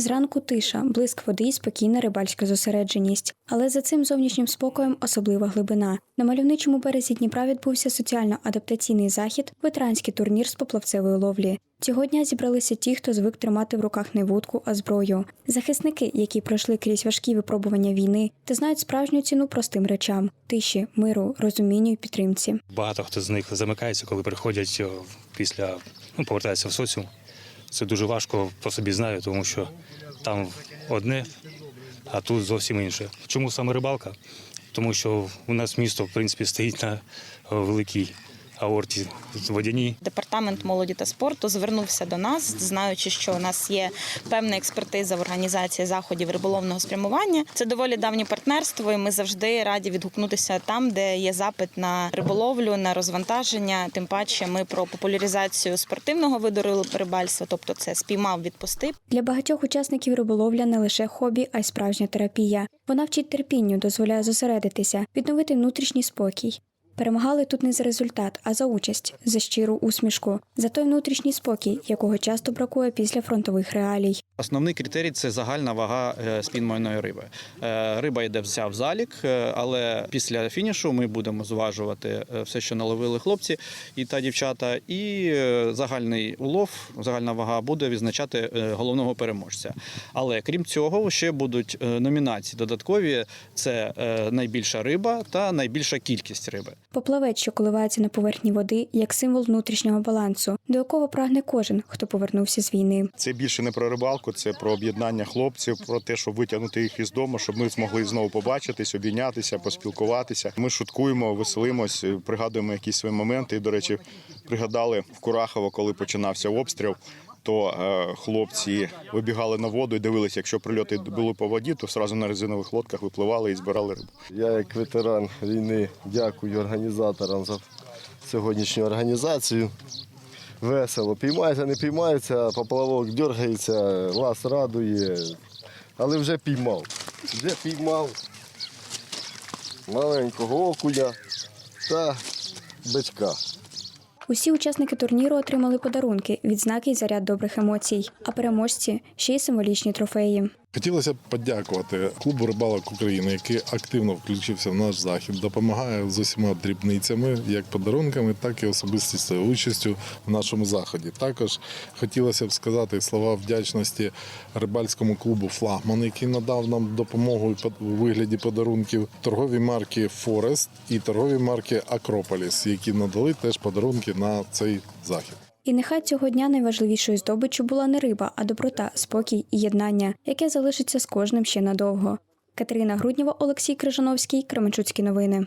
Зранку тиша, блиск води і спокійна рибальська зосередженість. Але за цим зовнішнім спокоєм особлива глибина. На мальовничому березі Дніпра відбувся соціально-адаптаційний захід, ветеранський турнір з поплавцевої ловлі. Цього дня зібралися ті, хто звик тримати в руках не вудку, а зброю. Захисники, які пройшли крізь важкі випробування війни та знають справжню ціну простим речам тиші, миру, розумінню і підтримці. Багато хто з них замикається, коли приходять після ну, повертаються в соціум. Це дуже важко по собі знаю, тому що там одне, а тут зовсім інше. Чому саме рибалка? Тому що у нас місто, в принципі, стоїть на великій аорті водяній. Департамент молоді та спорту звернувся до нас, знаючи, що у нас є певна експертиза в організації заходів риболовного спрямування. Це доволі давнє партнерство, і ми завжди раді відгукнутися там, де є запит на риболовлю, на розвантаження. Тим паче, ми про популяризацію спортивного виду рибальства, тобто це спіймав відпусти. Для багатьох учасників риболовля не лише хобі, а й справжня терапія. Вона вчить терпінню, дозволяє зосередитися, відновити внутрішній спокій. Перемагали тут не за результат, а за участь, за щиру усмішку, за той внутрішній спокій, якого часто бракує після фронтових реалій. Основний критерій це загальна вага е, спінмойної риби. Е, Риба йде вся в залік, е, але після фінішу ми будемо зважувати все, що наловили хлопці і та дівчата, і загальний улов, загальна вага буде відзначати головного переможця. Але крім цього, ще будуть номінації додаткові: це найбільша риба та найбільша кількість риби. Поплавець, що коливається на поверхні води, як символ внутрішнього балансу, до якого прагне кожен, хто повернувся з війни. Це більше не про рибалку, це про об'єднання хлопців, про те, щоб витягнути їх із дому, щоб ми змогли знову побачитись, обійнятися, поспілкуватися. Ми шуткуємо, веселимось, пригадуємо якісь свої моменти. І, до речі, пригадали в Курахово, коли починався обстріл. То е, хлопці вибігали на воду і дивилися, якщо прильоти були по воді, то одразу на резинових лодках випливали і збирали рибу. Я, як ветеран війни, дякую організаторам за сьогоднішню організацію. Весело. Піймається, не піймається, поплавок дергається, вас радує. Але вже піймав. Вже піймав маленького окуня та бичка. Усі учасники турніру отримали подарунки, відзнаки й заряд добрих емоцій, а переможці ще й символічні трофеї. Хотілося б подякувати клубу рибалок України, який активно включився в наш захід, допомагає з усіма дрібницями, як подарунками, так і особистістю участю в нашому заході. Також хотілося б сказати слова вдячності рибальському клубу Флагман, який надав нам допомогу у вигляді подарунків, торговій марки Форест і торговій марки Акрополіс, які надали теж подарунки на цей захід. І нехай цього дня найважливішою здобиччю була не риба, а доброта, спокій і єднання, яке залишиться з кожним ще надовго. Катерина Груднєва, Олексій Крижановський, Кременчуцькі новини.